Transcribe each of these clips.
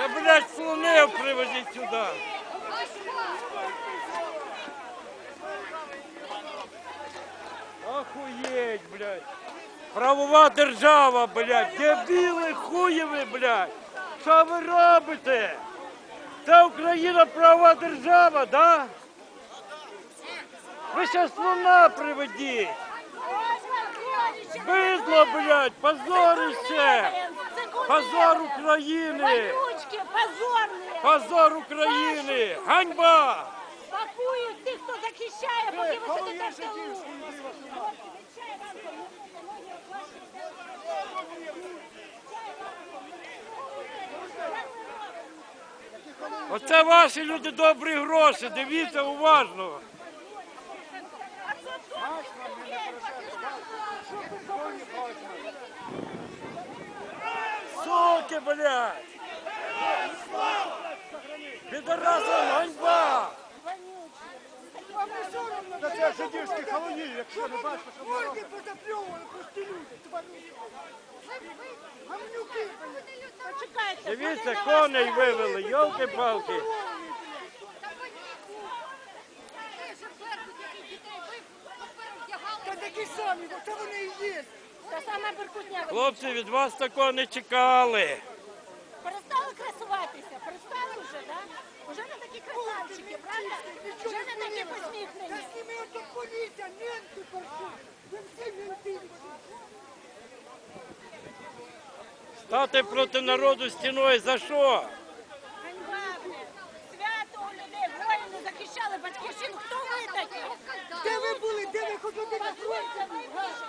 Я, блядь, слонив привезіть сюди. Охуєть, блядь. Правова держава, блядь. Дебіли хуєві, блядь. Що ви робите? Це Україна правова держава, да? Ви ще слона приведіть. Бидло, блядь, позорище. Позор України. Вонючки, позорні. Позор України. Ганьба. Пакують тих, хто захищає, поки ви сидите в тилу. Оце ваші люди добрі гроші. Дивіться уважно. Суки, блядь! Підарасам ганьба! Та це жидівські колонії, якщо не бачите, що воно робить. позапльовували, прості люди, тварини. Гамнюки, блядь. Почекайте. Дивіться, коней вивели, йолки-палки. Та такі самі, бо це вони і є. Та саме Беркутня. Хлопці, від вас такого не чекали. Перестали красуватися, перестали вже, да? Уже не такі красавчики, правда? Вже не такі Та посміхнені. з ними ото поліція, паршу. Ви всі менти. Стати проти народу стіною за що? Ганьба, блядь. Свято у людей, воїни захищали батьківщину. Хто ви такі? Де ви були? Де ви хоч один на фронті? Це ви вийшли,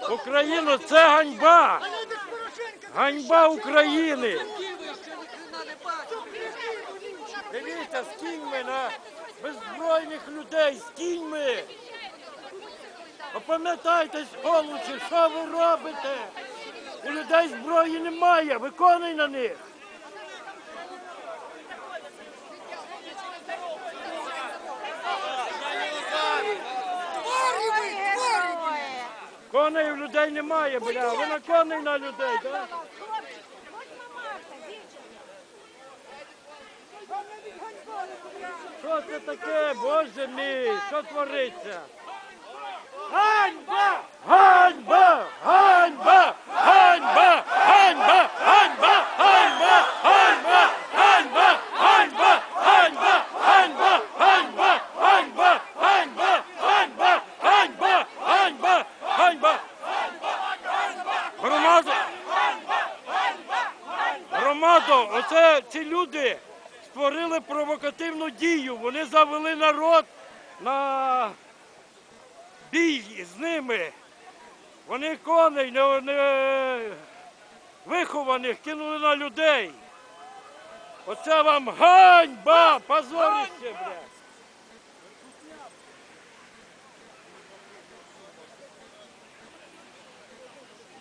ви. Україну це ганьба! Ганьба України! Дивіться, з кіньми на беззбройних людей, з кіньми! Опам'ятайтесь, олучі, що ви робите? У людей зброї немає, виконуй на них! Коней у людей немає, бля, ви на коней на людей, так? Що це таке, боже мій, що твориться? Ганьба! Ганьба! Ганьба! Ганьба! Ганьба! Ганьба! Ганьба! Ганьба! Громадо, оце ці люди створили провокативну дію. Вони завели народ на бій з ними. Вони коней не, не вихованих кинули на людей. Оце вам ганьба, позорище, блядь.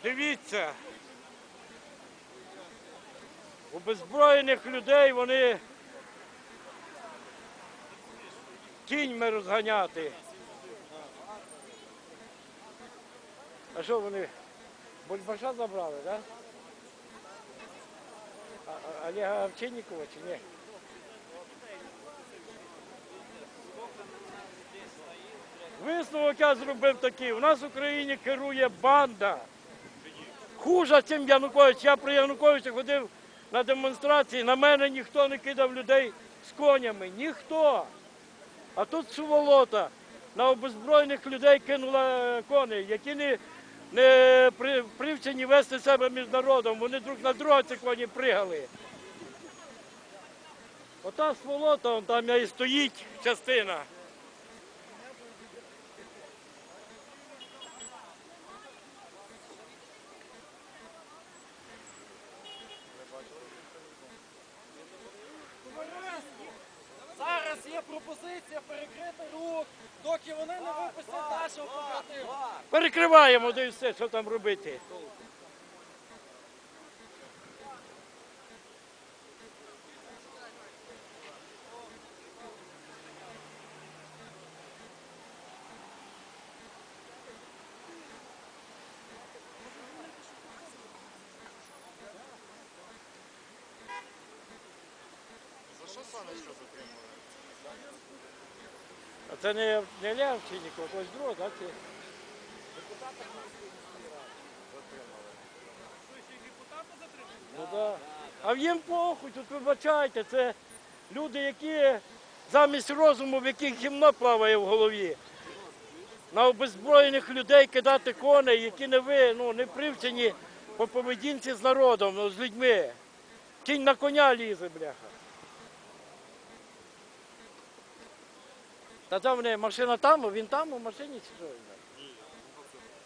Дивіться. У беззброєних людей вони кіньми розганяти. А що вони? Бульбаша забрали, так? Олега Овчинникова чи ні? Висновок я зробив такий. У нас в Україні керує банда. Хуже, чим Янукович. Я при Януковича ходив на демонстрації, на мене ніхто не кидав людей з конями. Ніхто. А тут сволота на обезброєних людей кинула е, коней, які не, не при, привчені вести себе між народом. Вони друг на друга ці коні пригали. Ота сволота, там і стоїть частина. Перекриваємо, то і все, що там робити. Це не не лявчині, когось друг, так? Ну да. А в їм похуй, тут вибачайте, це люди, які замість розуму, в яких гімно плаває в голові. На обезброєних людей кидати коней, які не ви, ну, не привчені по поведінці з народом, ну, з людьми. Кінь на коня лізе, бляха. Та там вони, машина там, він там у машині чи?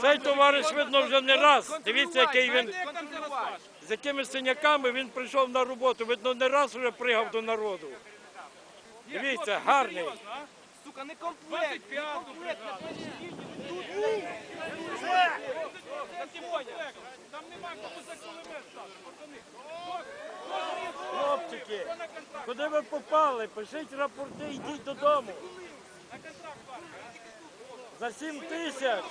Цей товариш, видно, вже не раз. Дивіться, який він з якими синяками він прийшов на роботу. Видно, не раз вже пригав до народу. Дивіться, ну, гарний. Сука, не комплект, не. Там нема кому за кулемет? Хлопчики, куди ви попали? Пишіть рапорти, йдіть додому. На контракт. За 7 тисяч.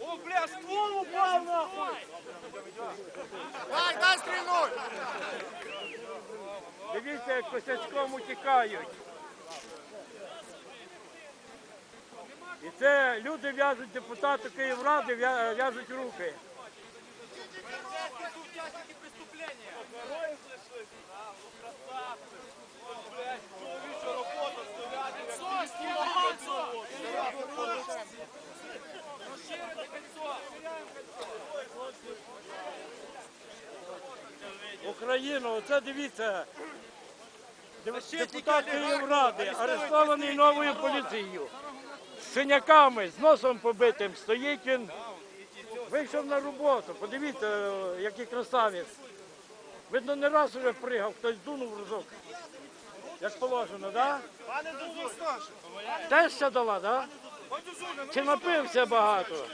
О, бля, ствол упав нахуй! Так, дай стрільнуть! Дивіться, як косячком утікають. І це люди в'яжуть депутату Київради, в'я- в'яжуть руки. Україну, оце дивіться. Дев- Депутат Київради, арестований новою поліцією. З синяками, з носом побитим, стоїть він. Вийшов на роботу. Подивіться, е, який красавець. Видно, не раз вже пригав, хтось дунув разок. Як положено, так? Пане Дузу? Теж ще дала, так? Да? Чи напився багато?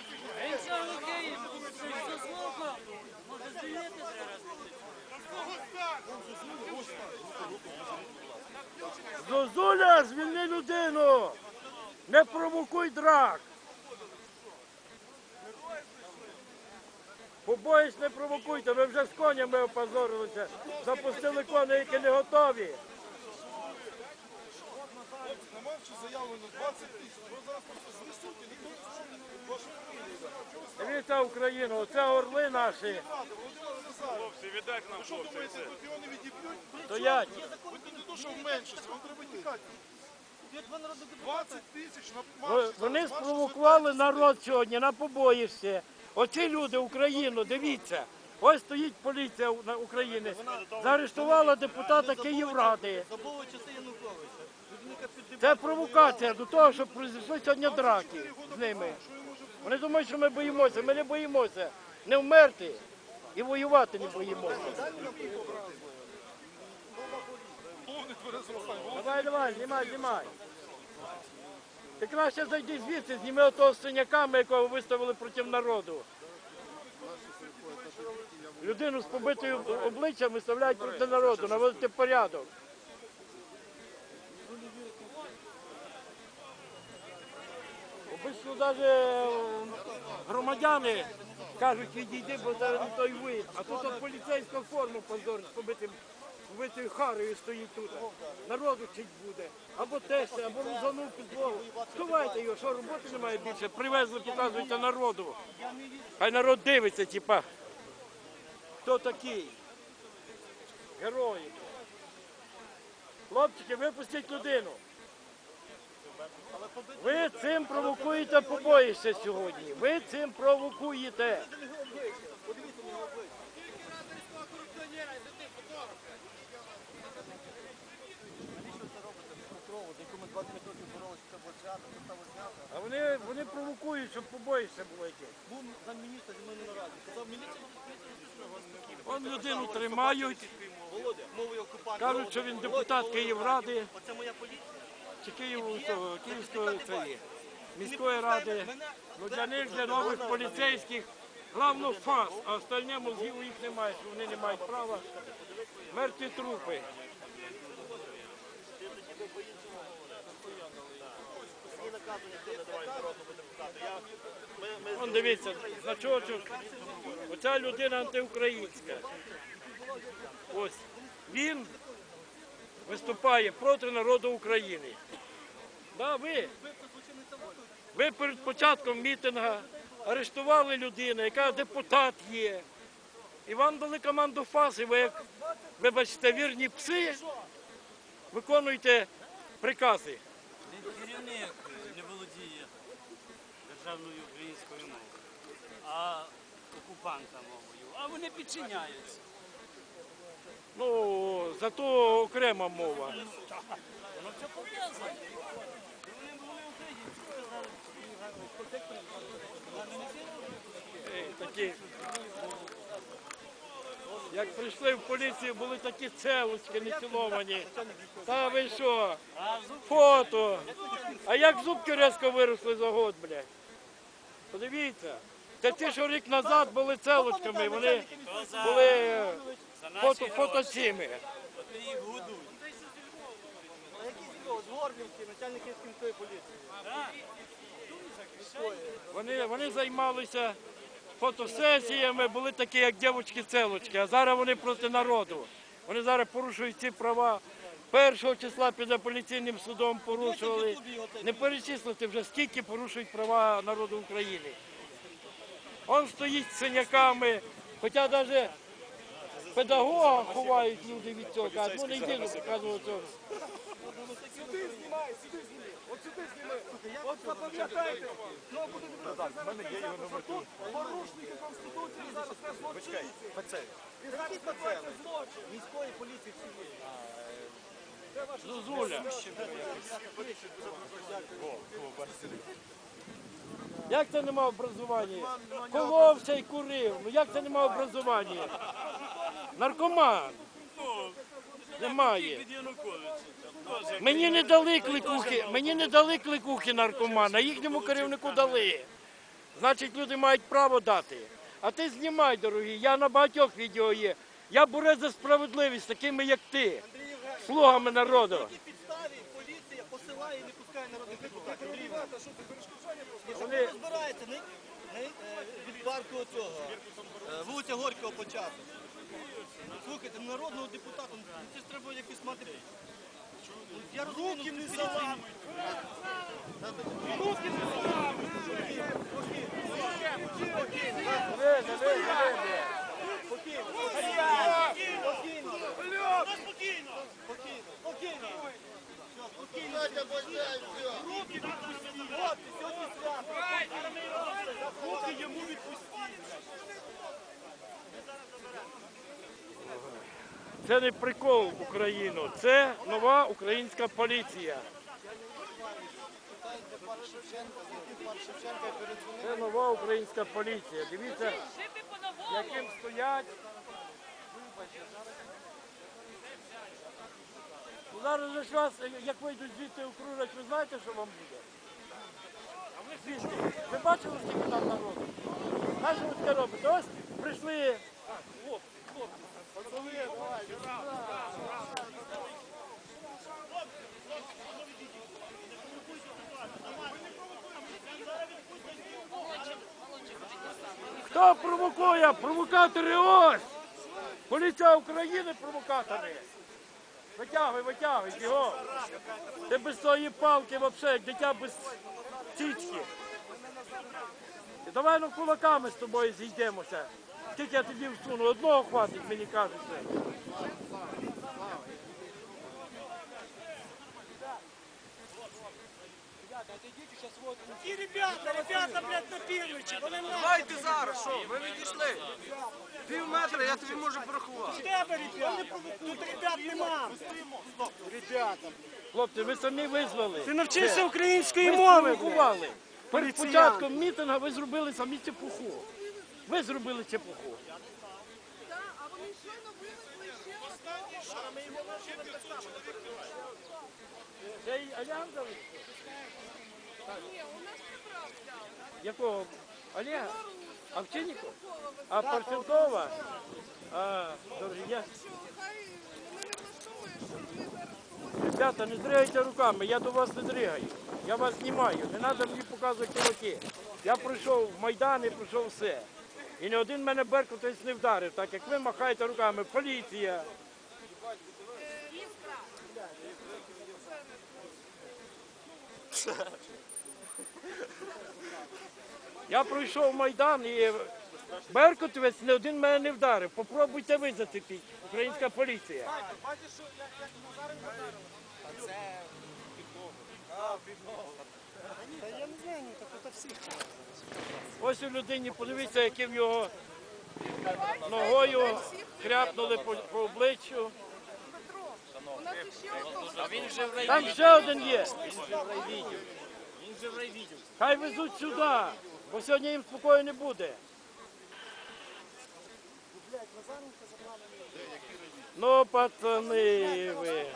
Зозуля, звільни людину! Не провокуй драк! Побоїсь, не провокуйте, ви вже з конями опозорилися, запустили коней, які не готові. Заявлено 20 тисяч. Дивіться Україну, оце орли наші Хлопці, віддайте нам, що думаєте, не відіб'ють? стоять. Ви не то, що в меншості, вам треба тікати. 20 тисяч на Вони спровокували народ сьогодні на побоїшся. Оці люди Україну, дивіться. Ось стоїть поліція України. Заарештувала депутата Київради. Це провокація до того, щоб прийшли сьогодні драки з ними. Вони думають, що ми боїмося. Ми не боїмося. Не вмерти і воювати не боїмося. Давай, давай, знімай, знімай. Ти краще зайди звідси, зніми отого синяками, якого виставили проти народу. Людину з побитою обличчям виставляють проти народу, наводити порядок. Обично навіть громадяни кажуть, відійди, бо це не той вид. А тут от поліцейська форма позор з побитим побитою харою стоїть тут. Народу чить буде. Або теща, або розганув підлогу. Сховайте його, що роботи немає більше. Привезли, показуйте народу. Хай народ дивиться, типа, хто такий. Герої. Хлопчики, випустіть людину. Ви цим провокуєте побоїще сьогодні. Ви цим провокуєте. З 25 років боролися в КБЧА, А вони, вони провокують, щоб побоїще було якесь. Був замміністра зі мною на нараді. Сказав, міліція Вон людину тримають, Володя, мовою окупанта. кажуть, що він депутат Київради Оце моя поліція. чи Києву, того, Київської цієї, міської ради. Ну для них, для нових поліцейських, головно фас, а остальне мозгів у їх немає, що вони не мають права. Мертві трупи. Мені наказу ніхто не давай народному депутату. Я, ми, ми Вон дивіться, значочок. Оця людина антиукраїнська. Ось він виступає проти народу України. Да, ви, ви перед початком мітинга арештували людину, яка депутат є. І вам дали команду ФАС, і ви, як, вибачте, вірні пси, виконуєте прикази. Керівник державною українською мовою, а окупанта мовою. А вони підчиняються. Ну, зато окрема мова. Воно все пов'язано. Вони були українці, сказали. Такі. Як прийшли в поліцію, були такі целочки неціловані. Та ви що? Фото. А як зубки резко виросли за год, блядь? Подивіться. Це ті, що рік назад були целочками, вони були е, фото, гроші. їх годують. З начальник міської поліції. Вони, вони займалися фотосесіями, були такі, як дівчатки-целочки, а зараз вони проти народу. Вони зараз порушують ці права. Першого числа під апеляційним судом порушували. Не перечислити вже, скільки порушують права народу України. Он стоїть з синяками, хоча навіть педагога ховають люди від цього. Кажуть, ну не йди, ну показував цього. Сюди знімай, сюди знімай. От сюди знімай. От запам'ятайте. Ну, буде а тут порушники Конституції зараз теж злочинці. І зараз злочин. Міської поліції всієї. Зузуля. Як це нема образування? Коловся і курив. Ну як це нема образування? Наркоман. Немає. Мені не дали кликухи, мені не дали кликухи наркомана, їхньому керівнику дали. Значить, люди мають право дати. А ти знімай, дорогі, я на багатьох відео є. Я борець за справедливість, такими як ти, слугами народу. На підставі поліція посилає і не пускає народних депутатів. Вони- е, від парку цього, е, вулиця Горького початку. Слухайте, ну, народного депутата, ну, це ж треба якось мати. Ну, Я Руки не заламують. Руки не не ви, не ви. Спокійно! Спокійно! Спокійно! Руки! От, сьогодні свято! Руки йому відпустіть! Це не прикол в Україну, це нова українська поліція. Це нова українська поліція. Дивіться, яким стоять. Ну, Зараз же ж вас, як вийдуть звідти окружать, ви знаєте, що вам буде? Звідти. Ви бачили, скільки там народу? Що ви таке робите? Ось прийшли Хто провокує? Провокатори ось! Поліція України провокатори. Витягуй, витягуй, його. Ти без своєї палки взагалі, дитя без тічки. І давай ну кулаками з тобою зійдемося. Тільки я тоді всуну? Одного хватить, мені кажеться. Ті ребята, ребята, блядь, напірничі, вони на Давайте зараз, що? Ми відійшли. Пів метра, я тобі можу порахувати. тебе, ребята. Тут ребят нема. ребята. Хлопці, ви самі визнали. Ти навчився української мови, блядь. Перед початком мітингу ви зробили самі чепуху. Ви зробили чепуху. Це й Альянда? Ні, у нас Якого? Олега? Овчинникова? А Парфенкова? А, дорогі, я... Ребята, не дригайте руками, я до вас не дригаю. Я вас знімаю, не треба мені показувати кулаки. Я пройшов Майдан і пройшов все. І не один мене беркутець не вдарив, так як ви махаєте руками. Поліція. Я пройшов Майдан і Беркутовець не один мене не вдарив. Попробуйте ви зацепіть. Українська поліція. Бачиш, що як, як Назарин вдарив? Та я не знаю, так це всіх. Ось у людині, подивіться, яким його ногою хряпнули по, по обличчю. Там ще один є. Хай везуть сюди, бо сьогодні їм спокою не буде. Ну, пацани ви.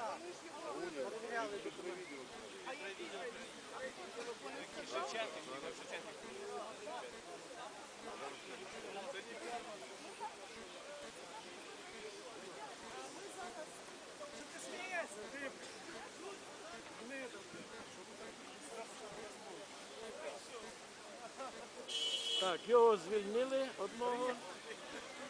Так, його звільнили одного.